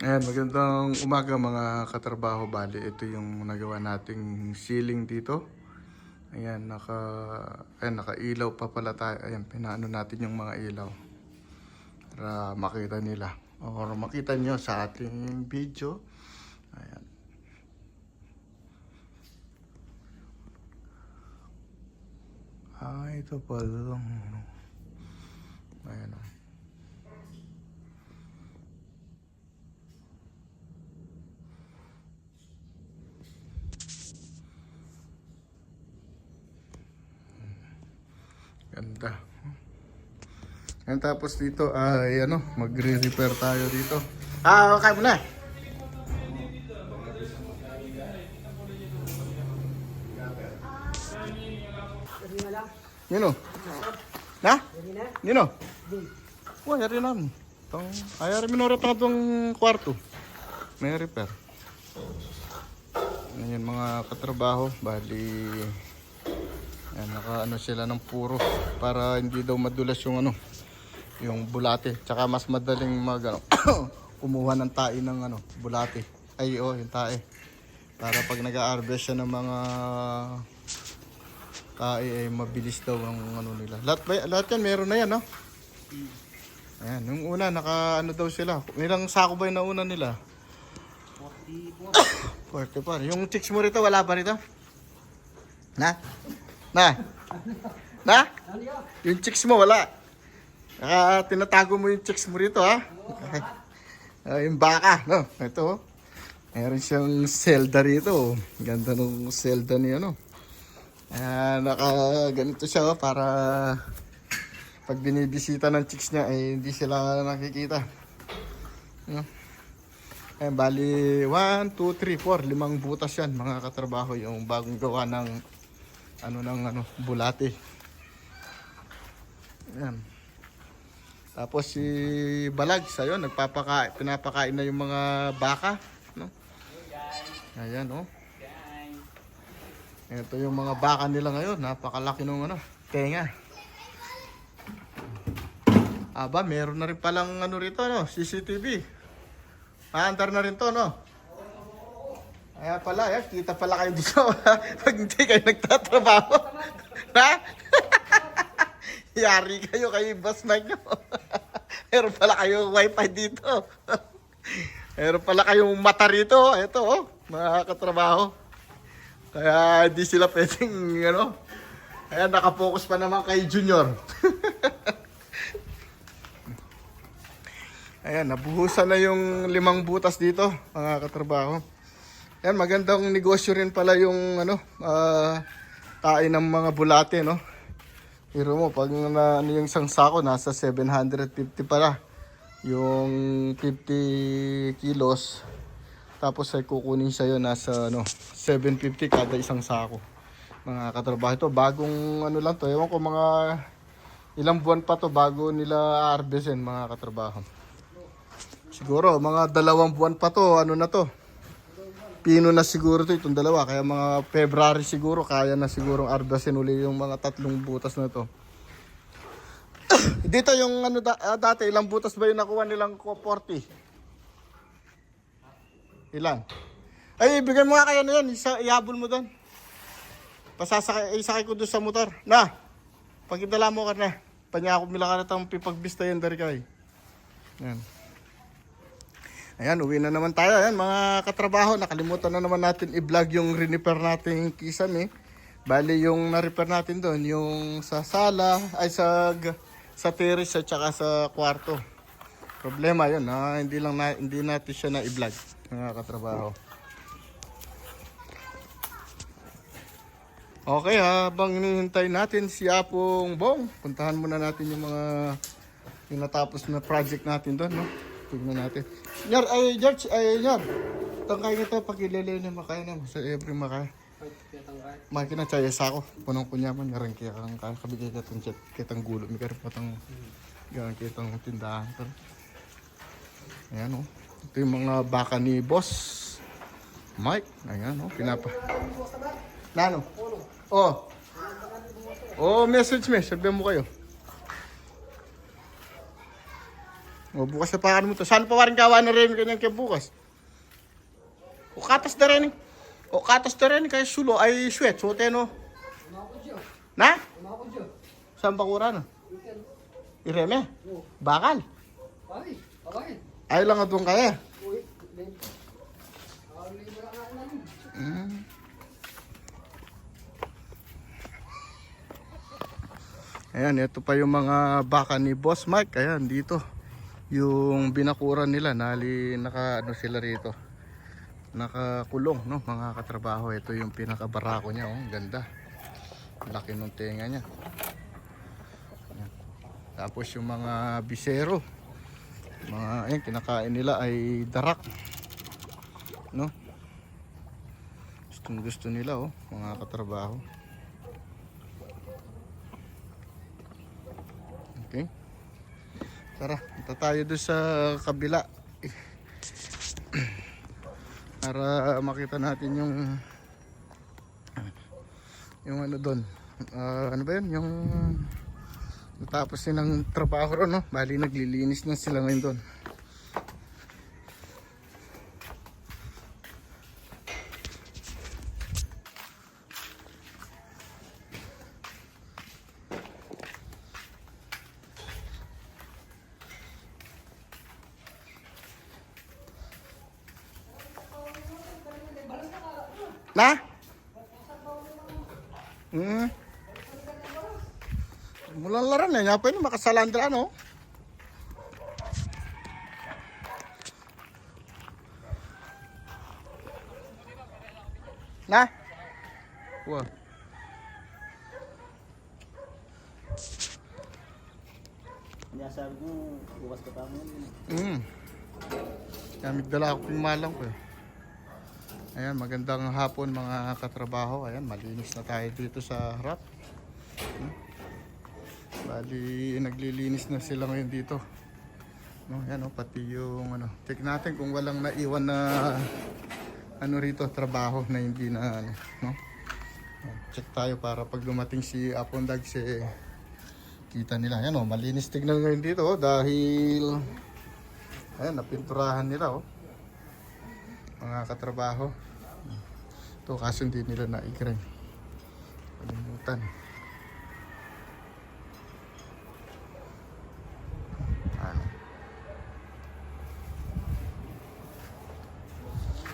Ayan, magandang umaga mga katrabaho. Bali, ito yung nagawa nating ceiling dito. Ayan, naka, ayan, naka-ilaw pa pala tayo. Ayan, pinaano natin yung mga ilaw. Para makita nila. Or makita nyo sa ating video. Ayan. Ah, ito pala. Ganda. And tapos dito ay ano, magre-repair tayo dito. Ah, okay mo na. Nino? Na? Nino? Wah, yari namin. Tong, ay, yari minora tong itong kwarto. May repair. Ayan mga katrabaho, bali Ayan, naka ano sila ng puro para hindi daw madulas yung ano, yung bulate. Tsaka mas madaling mag ano, kumuha ng tae ng ano, bulate. Ay, oh, yung tae. Para pag nag-harvest siya ng mga tae ay mabilis daw ang ano nila. Lahat ba, lahat yan meron na yan, no? Ayan, yung una naka ano daw sila. Ilang sako ba yung nauna nila? 40 pa. Yung chicks mo rito wala pa rito? Na? Na? Na? Yung chicks mo, wala. Ah, tinatago mo yung chicks mo rito, ha? Ah, yung baka, no? Ito, oh. Meron siyang Zelda rito. oh. Ganda ng Zelda niya, no? Ah, naka ganito siya, oh, para pag binibisita ng chicks niya, eh, hindi sila nakikita. No? Ayan, bali, 1, 2, 3, 4, limang butas yan, mga katrabaho, yung bagong gawa ng ano ng ano bulate. Ayan. Tapos si Balag sayo nagpapakain pinapakain na yung mga baka, no? Ayan, oh. Ito yung mga baka nila ngayon, napakalaki ng ano, tenga. Aba, meron na rin palang ano rito, no? CCTV. Maandar na rin to, no? Kaya pala, eh, kita pala kayo dito pag hindi kayo nagtatrabaho. ha? Yari kayo kay boss Mike nyo. Meron pala kayo wifi dito. Meron pala kayong mata rito. Ito, oh, mga katrabaho. Kaya hindi sila pwedeng, ano. Kaya nakapokus pa naman kay Junior. Ayan, nabuhusan na yung limang butas dito, mga katrabaho. Yan, magandang negosyo rin pala yung ano, ah, tae ng mga bulate, no? Pero mo, pag na, ano yung isang sako, nasa 750 pala. Yung 50 kilos. Tapos ay kukunin sa'yo nasa ano, 750 kada isang sako. Mga katrabaho ito, bagong ano lang to. Ewan ko mga ilang buwan pa to bago nila harvestin mga katrabaho. Siguro, mga dalawang buwan pa to, ano na to, pino na siguro to itong dalawa. Kaya mga February siguro, kaya na siguro arbasin uli yung mga tatlong butas na to. Dito yung ano da- ah, dati, ilang butas ba yung nakuha nilang ko 40? Ilan? Ay, ibigay mo nga kaya na yan. Isa, ihabol mo doon. Pasasakay, isakay ko doon sa motor. Na! Pagkidala mo ka na. Panyakop nila ka na itong pipagbista yan dari kay. Yan. Ayan, uwi na naman tayo. Ayan, mga katrabaho, nakalimutan na naman natin i-vlog yung repair natin kisame. Bali, yung na-repair natin doon, yung sa sala, ay sa, sa terrace at saka sa kwarto. Problema yun, ha? hindi lang na, hindi natin siya na i-vlog, mga katrabaho. Okay, habang hinihintay natin si Apong Bong, puntahan muna natin yung mga yung natapos na project natin doon, no? Tignan natin. Yar, ay, George, ay, Yar. Tangkay nito, pagkilili mo kayo na sa every makaya. Makina chaya sa ako. Punong kunyaman, ngayon kaya kang kabigay ka itong chat, kitang gulo. May karap patang gano'n kitang tindahan. Ayan, oh. Ito yung mga baka ni Boss Mike. Ayan, oh, pinapa. Nano? Oh. Oh, message me. Sabihan mo kayo. O, bukas na pakan mo to. Saan pa waring kawa na rin kanyang kaya bukas? O, katas na rin. O, katas na rin. Kaya sulo ay sweat. So, teno. Na? Saan pa kura na? Ireme? Bakal? Ay lang atong kaya. Mm. Ayan, ito pa yung mga baka ni Boss Mike. Ayan, dito. Yung binakuran nila, nali, naka, ano sila rito. Nakakulong, no? Mga katrabaho. Ito yung pinakabarako niya, oh. Ganda. Laki ng tenga niya. Tapos yung mga bisero. Mga, ayan, kinakain nila ay darak. No? Gustong gusto nila oh, mga katrabaho. Okay. Tara, punta tayo doon sa kabila. Para makita natin yung yung ano doon. Ah, ano ba yun? Yung natapos nilang trabaho ron, no? Bali naglilinis na sila ngayon doon. Na? Hmm. Mulang laran eh. Nyapa ini makasalandra no? Na? Wah. Kaya sabi ko, bukas ka tama yun. Hmm. Gamit dala ako yung malang ko eh. Ayan, magandang hapon mga katrabaho. Ayan, malinis na tayo dito sa harap. Hmm. Bali, naglilinis na sila ngayon dito. No, yan oh, pati yung ano. Check natin kung walang naiwan na ano rito, trabaho na hindi na ano, no? Ayan, Check tayo para pag dumating si Apondag si kita nila. Yan oh, malinis tignan ngayon dito oh, dahil ayan, napinturahan nila oh. Mga katrabaho. Ito kaso hindi nila na-igreen. Kalimutan. Ano?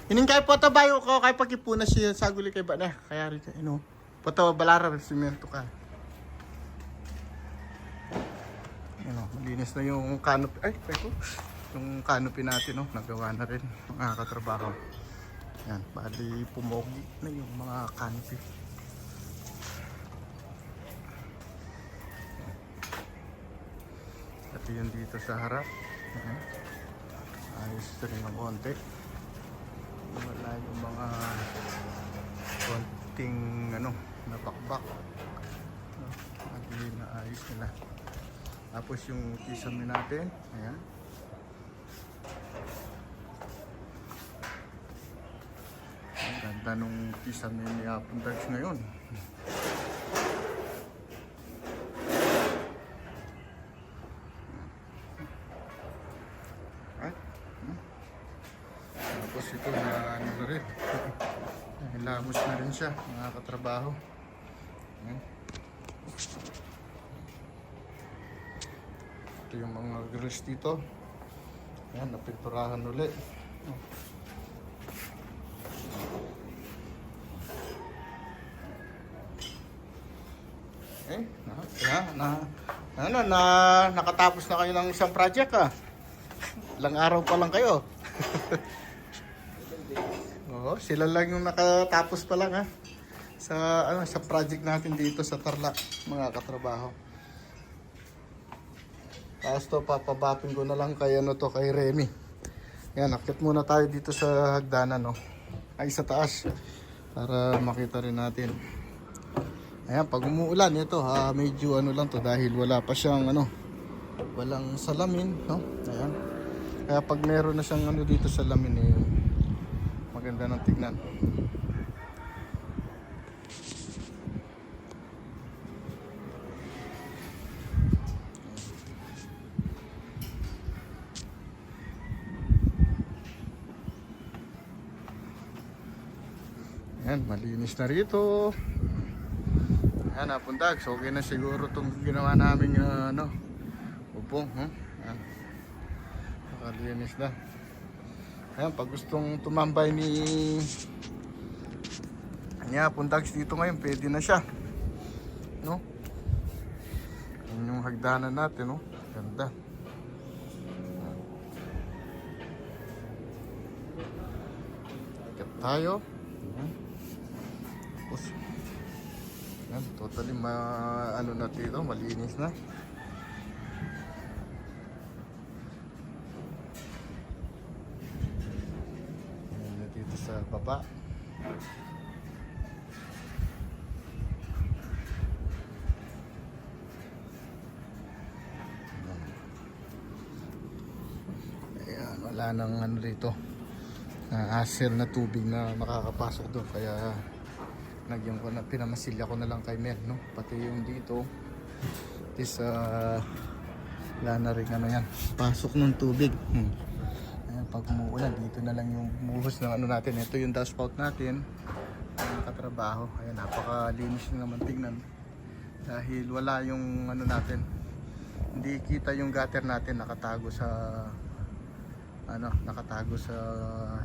Ining kay poto bayo ko kay pagkipuna siya sa guli kay ba na kaya rin ino. Poto balara simento ka. Ano, malinis na yung canopy. Ay, teko. Yung canopy natin, no, nagawa na rin mga katrabaho. Yan, bali pumogi na yung mga canopy. Pati yun dito sa harap. Ayan. Ayos rin ng konti. Wala yung mga konting ano, napakbak. Lagi na ayos nila. Tapos yung kisame natin, ayan. Ganda nung kisame ni Apple Dogs ngayon. Ay, hmm. Tapos ito na ano na rin. Nilamos na rin siya, mga katrabaho. Ayan. Ito yung mga grills dito. Ayan, napinturahan ulit. Eh, na, na, ano, na, nakatapos na kayo ng isang project ah. Ilang araw pa lang kayo. Oo, sila lang yung nakatapos pa lang ha. Sa, ano, sa project natin dito sa Tarlac, mga katrabaho. Tapos to, papabapin ko na lang kay, ano to, kay Remy. Yan, akit muna tayo dito sa hagdanan, no. Ay, sa taas. Para makita rin natin. Ayan, pag umuulan ito, ha, medyo ano lang to dahil wala pa siyang ano, walang salamin, no? Ayan. Kaya pag meron na siyang ano dito salamin eh maganda ng tignan. Ayan, malinis na rito. Yan, napunta. So, okay na siguro itong ginawa namin uh, ano, upong. Huh? Yan. Nakalinis na. Ayan, pag gustong tumambay ni niya, puntags dito ngayon, pwede na siya. No? Yan yung hagdanan natin, no? Ganda. Ikat tayo. Totally ma, ano na dito, malinis na. Ayan dito sa baba. Ayan, wala nang ano dito. na aser na tubig na makakapasok doon kaya nagyan ko na pinamasilya ko na lang kay Mel no? Pati yung dito. Is uh, wala na rin ano yan. Pasok ng tubig. Hmm. Ayan, pag umuulan dito na lang yung buhos ng ano natin. Ito yung dashboard natin. Ang katrabaho. Ayan napakalinis na naman tingnan. Dahil wala yung ano natin. Hindi kita yung gutter natin. Nakatago sa ano nakatago sa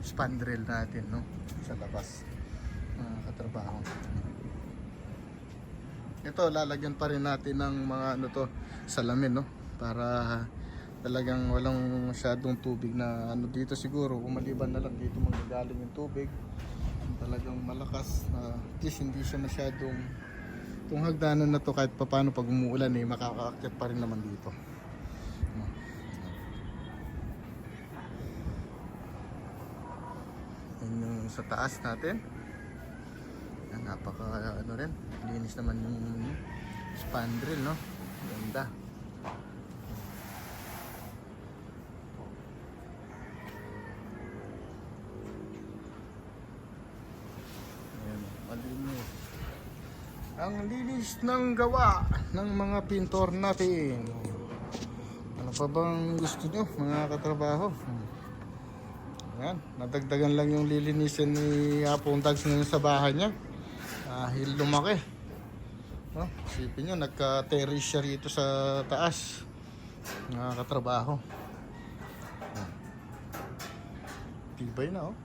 spandrel natin no? Sa labas mga katrabaho. Ito lalagyan pa rin natin ng mga ano to salamin no? Para talagang walang masyadong tubig na ano dito siguro. Kung na lang dito manggagaling yung tubig talagang malakas na at least hindi siya masyadong itong hagdanan na to kahit papano pag umuulan eh makakaakyat pa rin naman dito. Yan yung sa taas natin. Napaka ano rin. Linis naman yung spandrel, no? Ganda. Ayan, malinis. Ang linis ng gawa ng mga pintor natin. Ano pa bang gusto nyo mga katrabaho? Hmm. Yan, nadagdagan lang yung lilinisin ni Apong Tags ngayon sa bahay niya. Dahil lumaki. No? Isipin nyo, nagka-terrace siya rito sa taas. Mga katrabaho. Yan. Tibay na oh.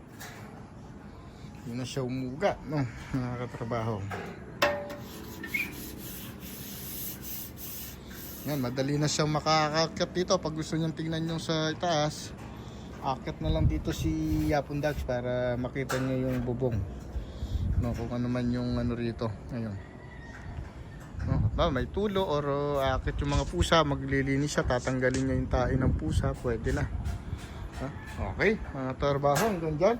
Hindi na siya umuga, no? Mga katrabaho. Yan, madali na siyang makakakyat dito pag gusto niyang tingnan yung sa taas akit na lang dito si Yapon Dax para makita niya yung bubong no, kung ano man yung ano rito. Ayun. No, ba, may tulo or uh, akit yung mga pusa maglilinis siya tatanggalin niya yung tae ng pusa pwede na. Ha? okay mga trabaho hanggang dyan.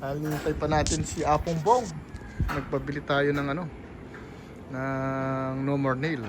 Halintay pa natin si Apong Bong. Nagpabili tayo ng ano ng no more nail